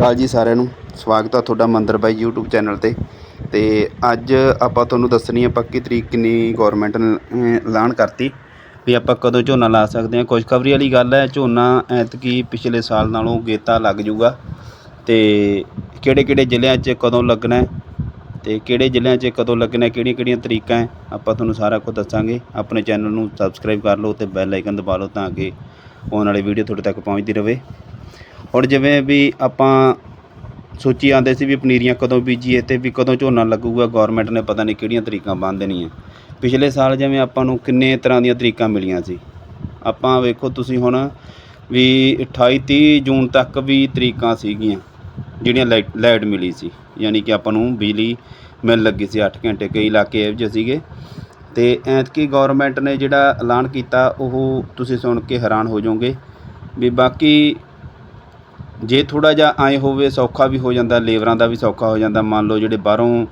ਕਾਲ ਜੀ ਸਾਰਿਆਂ ਨੂੰ। ਸਵਾਗਤ ਆ ਤੁਹਾਡਾ ਮੰਦਰ ਬਾਈ YouTube ਚੈਨਲ ਤੇ। ਤੇ ਅੱਜ ਆਪਾਂ ਤੁਹਾਨੂੰ ਦੱਸਣੀ ਹੈ ਪੱਕੀ ਤਰੀਕ ਕਿੰਨੀ ਗਵਰਨਮੈਂਟ ਨੇ ਅਹ, ਐਲਾਨ ਕਰਤੀ। ਵੀ ਆਪਾਂ ਕਦੋਂ ਝੋਨਾ ਲਾ ਸਕਦੇ ਹਾਂ ਖੁਸ਼ਖਬਰੀ ਵਾਲੀ ਗੱਲ ਹੈ ਝੋਨਾ ਐਤਕੀ ਪਿਛਲੇ ਸਾਲ ਨਾਲੋਂ ਗੇਤਾ ਲੱਗ ਜੂਗਾ। ਤੇ ਕਿਹੜੇ ਕਿਹੜੇ ਜ਼ਿਲ੍ਹਿਆਂ 'ਚ ਕਦੋਂ ਲੱਗਣਾ ਹੈ ਤੇ ਕਿਹੜੇ ਜ਼ਿਲ੍ਹਿਆਂ 'ਚ ਕਦੋਂ ਲੱਗਣਾ ਕਿਹੜੀਆਂ ਕਿਹੜੀਆਂ ਤਰੀਕਾਂ ਹੈ ਆਪਾਂ ਤੁਹਾਨੂੰ ਸਾਰਾ ਕੁਝ ਦੱਸਾਂਗੇ। ਆਪਣੇ ਚੈਨਲ ਨੂੰ ਸਬਸਕ੍ਰਾਈਬ ਕਰ ਲਓ ਤੇ ਬੈਲ ਆਈਕਨ ਦਬਾ ਲਓ ਤਾਂ ਕਿ ਆਉਣ ਵਾਲੀ ਵੀਡੀਓ ਤੁਹਾਡੇ ਤੱਕ ਪਹੁੰਚਦੀ ਰਹੇ। ਹੁਣ ਜਿਵੇਂ ਵੀ ਆਪਾਂ ਸੋਚੀ ਆਂਦੇ ਸੀ ਵੀ ਪਨੀਰੀਆਂ ਕਦੋਂ ਬੀਜੀਏ ਤੇ ਵੀ ਕਦੋਂ ਝੋਨਾ ਲੱਗੂਗਾ ਗਵਰਨਮੈਂਟ ਨੇ ਪਤਾ ਨਹੀਂ ਕਿਹੜੀਆਂ ਤਰੀਕਾਂ ਬੰਨ ਦੇਣੀਆਂ। ਪਿਛਲੇ ਸਾਲ ਜਿਵੇਂ ਆਪਾਂ ਨੂੰ ਕਿੰਨੇ ਤਰ੍ਹਾਂ ਦੀਆਂ ਤਰੀਕਾਂ ਮਿਲੀਆਂ ਸੀ। ਆਪਾਂ ਵੇਖੋ ਤੁਸੀਂ ਹੁਣ ਵੀ 28 30 ਜੂਨ ਤੱਕ ਵੀ ਤਰੀਕਾਂ ਸੀਗੀਆਂ, ਜਿਹੜੀਆਂ ਲਾਈਟ ਲਾਈਟ ਮਿਲੀ ਸੀ। ਯਾਨੀ ਕਿ ਆਪਾਂ ਨੂੰ ਬਿਜਲੀ ਮਿਲ ਲੱਗੀ ਸੀ 8 ਘੰਟੇ, ਕਈ ਇਲਾਕੇ ਇਹੋ ਜਿਹੇ ਸੀਗੇ। ਤੇ ਐਤਕੀ ਗਵਰਨਮੈਂਟ ਨੇ ਜਿਹੜਾ ਐਲਾਨ ਕੀਤਾ, ਉਹ ਤੁਸੀਂ ਸੁਣ ਕੇ ਹੈਰਾਨ ਹੋ ਜਾਓਗੇ ਵੀ ਬਾਕੀ ਜੇ ਥੋੜਾ ਜਿਹਾ ਐਂ ਹੋਵੇ, ਸੌਖਾ ਵੀ ਹੋ ਜਾਂਦਾ, ਲੇਬਰਾਂ ਦਾ ਵੀ ਸੌਖਾ ਹੋ ਜਾਂਦਾ। ਮੰਨ ਲਓ ਜਿਹੜੇ ਬਾਹਰੋਂ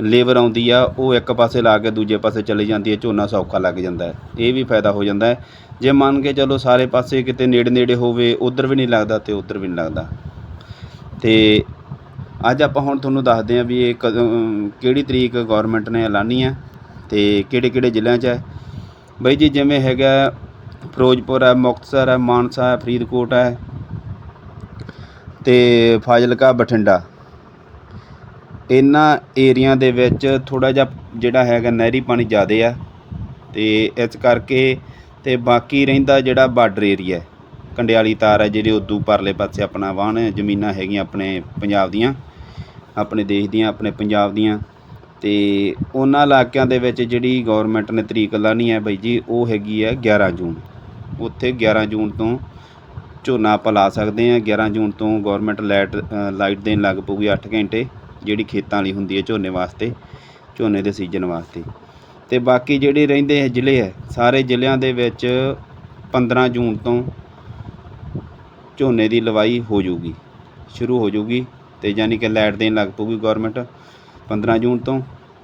ਲੇਬਰ ਆਉਂਦੀ ਆ, ਉਹ ਇੱਕ ਪਾਸੇ ਲਾ ਕੇ ਦੂਜੇ ਪਾਸੇ ਚਲੀ ਜਾਂਦੀ ਹੈ, ਝੋਨਾ ਸੌਖਾ ਲੱਗ ਜਾਂਦਾ ਹੈ। ਇਹ ਵੀ ਫਾਇਦਾ ਹੋ ਜਾਂਦਾ ਹੈ। ਜੇ ਮੰਨ ਕੇ ਚਲੋ ਸਾਰੇ ਪਾਸੇ ਕਿਤੇ ਨੇੜੇ ਨੇੜੇ ਹੋਵੇ, ਉਧਰ ਵੀ ਨਹੀਂ ਲੱਗਦਾ ਤੇ ਉਧਰ ਵੀ ਨਹੀਂ ਲੱਗਦਾ। ਤੇ ਅੱਜ ਆਪਾਂ ਹੁਣ ਤੁਹਾਨੂੰ ਦੱਸਦੇ ਹਾਂ ਵੀ ਇਹ ਕਦੋਂ, ਕਿਹੜੀ ਤਰੀਕ ਗਵਰਨਮੈਂਟ ਨੇ ਐਲਾਨੀ ਹੈ ਤੇ ਕਿਹੜੇ ਕਿਹੜੇ ਜ਼ਿਲ੍ਹਿਆਂ 'ਚ ਹੈ। ਬਈ ਜੀ, ਜਿਵੇਂ ਹੈਗਾ ਫਿਰੋਜ਼ਪੁਰ ਹੈ, ਮੁਕਤਸਰ ਹੈ, ਮਾਨਸਾ ਹੈ, ਫਰੀਦਕੋਟ ਹੈ ਅਤੇ ਫਾਜ਼ਿਲਕਾ, ਬਠਿੰਡਾ। ਇਹਨਾਂ ਏਰੀਆ ਦੇ ਵਿੱਚ ਥੋੜ੍ਹਾ ਜਿਹਾ ਜਿਹੜਾ ਹੈਗਾ ਨਹਿਰੀ ਪਾਣੀ ਜ਼ਿਆਦਾ ਆ ਅਤੇ ਇਸ ਕਰਕੇ ਅਤੇ ਬਾਕੀ ਰਹਿੰਦਾ ਜਿਹੜਾ ਬਾਰਡਰ ਏਰੀਆ ਕੰਡਿਆਲੀ ਤਾਰ ਹੈ ਜਿਹੜੇ ਉਦੋਂ ਪਰਲੇ ਪਾਸੇ ਆਪਣਾ ਵਾਹਣ ਜ਼ਮੀਨਾਂ ਹੈਗੀਆਂ ਆਪਣੇ ਪੰਜਾਬ ਦੀਆਂ, ਆਪਣੇ ਦੇਸ਼ ਦੀਆਂ, ਆਪਣੇ ਪੰਜਾਬ ਦੀਆਂ। ਅਤੇ ਉਹਨਾਂ ਇਲਾਕਿਆਂ ਦੇ ਵਿੱਚ ਜਿਹੜੀ ਗਵਰਨਮੈਂਟ ਨੇ ਤਰੀਕ ਲਾਣੀ ਹੈ ਬਾਈ ਜੀ, ਉਹ ਹੈਗੀ ਹੈ 11 ਜੂਨ। ਉੱਥੇ 11 ਜੂਨ ਤੋਂ ਝੋਨਾ ਆਪਾਂ ਲਾ ਸਕਦੇ ਹਾਂ। 11 ਜੂਨ ਤੋਂ ਗਵਰਨਮੈਂਟ ਲਾਈਟ ਲਾਈਟ ਦੇਣ ਲੱਗ ਪਊਗੀ 8 ਘੰਟੇ, ਜਿਹੜੀ ਖੇਤਾਂ ਲਈ ਹੁੰਦੀ ਹੈ ਝੋਨੇ ਵਾਸਤੇ, ਝੋਨੇ ਦੇ ਸੀਜ਼ਨ ਵਾਸਤੇ। ਤੇ ਬਾਕੀ ਜਿਹੜੇ ਰਹਿੰਦੇ ਜ਼ਿਲ੍ਹੇ ਹੈ, ਸਾਰੇ ਜ਼ਿਲ੍ਹਿਆਂ ਦੇ ਵਿੱਚ 15 ਜੂਨ ਤੋਂ ਝੋਨੇ ਦੀ ਲਵਾਈ ਹੋ ਜੂਗੀ ਸ਼ੁਰੂ ਹੋ ਜੂਗੀ ਤੇ ਯਾਨੀ ਕਿ ਲਾਈਟ ਦੇਣ ਲੱਗ ਪਊਗੀ ਗਵਰਨਮੈਂਟ 15 ਜੂਨ ਤੋਂ।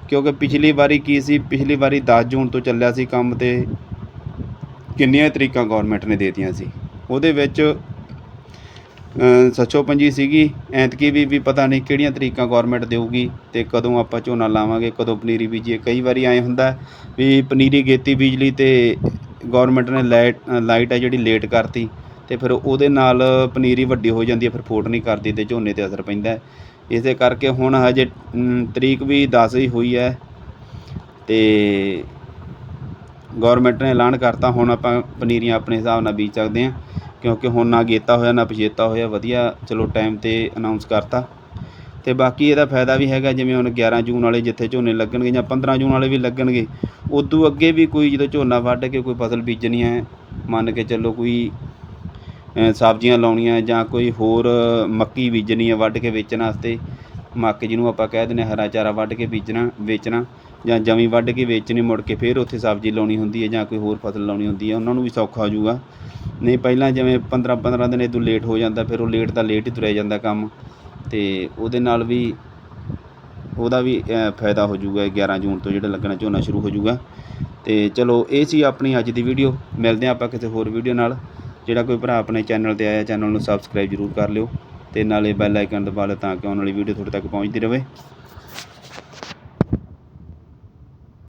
ਕਿਉਂਕਿ ਪਿਛਲੀ ਵਾਰੀ ਕੀ ਸੀ, ਪਿਛਲੀ ਵਾਰੀ 10 ਜੂਨ ਤੋਂ ਚੱਲਿਆ ਸੀ ਕੰਮ ਤੇ ਕਿੰਨੀਆਂ ਤਰੀਕਾਂ ਗਵਰਨਮੈਂਟ ਨੇ ਦੇਤੀਆਂ ਸੀ। ਉਹਦੇ ਵਿੱਚ ਅ, ਸੱਚੋ ਪੰਜੀ ਸੀਗੀ। ਐਤਕੀ ਵੀ ਵੀ ਪਤਾ ਨਹੀਂ ਕਿਹੜੀਆਂ ਤਰੀਕਾਂ ਗਵਰਨਮੈਂਟ ਦੇਊਗੀ ਤੇ ਕਦੋਂ ਆਪਾਂ ਝੋਨਾ ਲਾਵਾਂਗੇ ਕਦੋਂ ਪਨੀਰੀ ਬੀਜੀਏ। ਕਈ ਵਾਰੀ ਐਂ ਹੁੰਦਾ ਵੀ ਪਨੀਰੀ ਗੇਤੀ ਬਿਜਲੀ ਤੇ ਗਵਰਨਮੈਂਟ ਨੇ ਲਾਈਟ ਲਾਈਟ ਹੈ ਜਿਹੜੀ ਲੇਟ ਕਰਤੀ ਤੇ ਫਿਰ ਉਹਦੇ ਨਾਲ ਪਨੀਰੀ ਵੱਡੀ ਹੋ ਜਾਂਦੀ ਹੈ ਫਿਰ ਫੋਟ ਨਹੀਂ ਕਰਦੀ ਤੇ ਝੋਨੇ ਤੇ ਅਸਰ ਪੈਂਦਾ। ਹੈ। ਇਸੇ ਕਰਕੇ ਹੁਣ ਹਜੇ ਤਰੀਕ ਵੀ 10 ਹੀ ਹੋਈ ਹੈ ਤੇ ਗਵਰਨਮੈਂਟ ਨੇ ਐਲਾਨ ਕਰਤਾ ਹੁਣ ਆਪਾਂ ਪਨੀਰੀਆਂ ਆਪਣੇ ਹਿਸਾਬ ਨਾਲ ਬੀਜ ਸਕਦੇ ਹਾਂ ਕਿਉਂਕਿ ਹੁਣ ਨਾ ਗੇਤਾ ਹੋਇਆ, ਨਾ ਪਛੇਤਾ ਹੋਇਆ, ਵਧੀਆ ਚਲੋ ਟਾਈਮ ਤੇ ਅਨਾਉਂਸ ਕਰਤਾ। ਤੇ ਬਾਕੀ ਇਹਦਾ ਫਾਇਦਾ ਵੀ ਹੈਗਾ, ਜਿਵੇਂ ਹੁਣ 11 ਜੂਨ ਵਾਲੇ ਜਿੱਥੇ ਝੋਨੇ ਲੱਗਣਗੇ ਜਾਂ 15 ਜੂਨ ਵਾਲੇ ਵੀ ਲੱਗਣਗੇ, ਉਦੋਂ ਅੱਗੇ ਵੀ ਕੋਈ ਜਦੋਂ ਝੋਨਾ ਵੱਢ ਕੇ ਕੋਈ ਫਸਲ ਬੀਜਣੀ ਹੈ, ਮੰਨ ਕੇ ਚੱਲੋ ਕੋਈ ਸਬਜ਼ੀਆਂ ਲਾਉਣੀਆਂ ਜਾਂ ਕੋਈ ਹੋਰ ਮੱਕੀ ਬੀਜਣੀ ਹੈ ਵੱਢ ਕੇ ਵੇਚਣ ਵਾਸਤੇ, ਮੱਕ ਜਿਹਨੂੰ ਆਪਾਂ ਕਹਿ ਦਿੰਦੇ ਹਾਂ, ਹਰਾ ਚਾਰਾ ਵੱਢ ਕੇ ਬੀਜਣਾ, ਵੇਚਣਾ ਜਾਂ ਜਮੀ ਵੱਢ ਕੇ ਵੇਚਣੀ, ਮੁੜ ਕੇ ਫਿਰ ਉੱਥੇ ਸਬਜ਼ੀ ਲਾਉਣੀ ਹੁੰਦੀ ਹੈ ਜਾਂ ਕੋਈ ਹੋਰ ਫਸਲ ਲਾਉਣੀ ਹੁੰਦੀ ਹੈ, ਉਹਨਾਂ ਨੂੰ ਵੀ ਸੌਖਾ ਹੋ ਜਾਊਗਾ। ਨਹੀਂ, ਪਹਿਲਾਂ ਜਿਵੇਂ 15 15 ਦਿਨ ਇਦੋਂ ਲੇਟ ਹੋ ਜਾਂਦਾ, ਫਿਰ ਉਹ ਲੇਟ ਦਾ ਲੇਟ ਹੀ ਤੁਰਿਆ ਜਾਂਦਾ ਕੰਮ ਤੇ ਉਹਦੇ ਨਾਲ ਵੀ ਉਹਦਾ ਵੀ ਫਾਇਦਾ ਹੋ ਜਾਊਗਾ 11 ਜੂਨ ਤੋਂ ਜਿਹੜਾ ਲੱਗਣਾ ਝੋਨਾ ਸ਼ੁਰੂ ਹੋ ਜਾਊਗਾ। ਤੇ ਚਲੋ, ਇਹ ਸੀ ਆਪਣੀ ਅੱਜ ਦੀ ਵੀਡੀਓ ਮਿਲਦੇ ਹਾਂ ਆਪਾਂ ਕਿਸੇ ਹੋਰ ਵੀਡੀਓ ਨਾਲ। ਜਿਹੜਾ ਕੋਈ ਭਰਾ ਆਪਣੇ ਚੈਨਲ ਤੇ ਆਇਆ ਚੈਨਲ ਨੂੰ ਸਬਸਕ੍ਰਾਈਬ ਜ਼ਰੂਰ ਕਰ ਲਿਓ ਤੇ ਨਾਲੇ ਬੈਲ ਆਈਕਨ ਦਬਾ ਲਿਓ ਤਾਂ ਕਿ ਆਉਣ ਵਾਲੀ ਵੀਡੀਓ ਤੁਹਾਡੇ ਤੱਕ ਪਹੁੰਚਦੀ ਰਹੇ।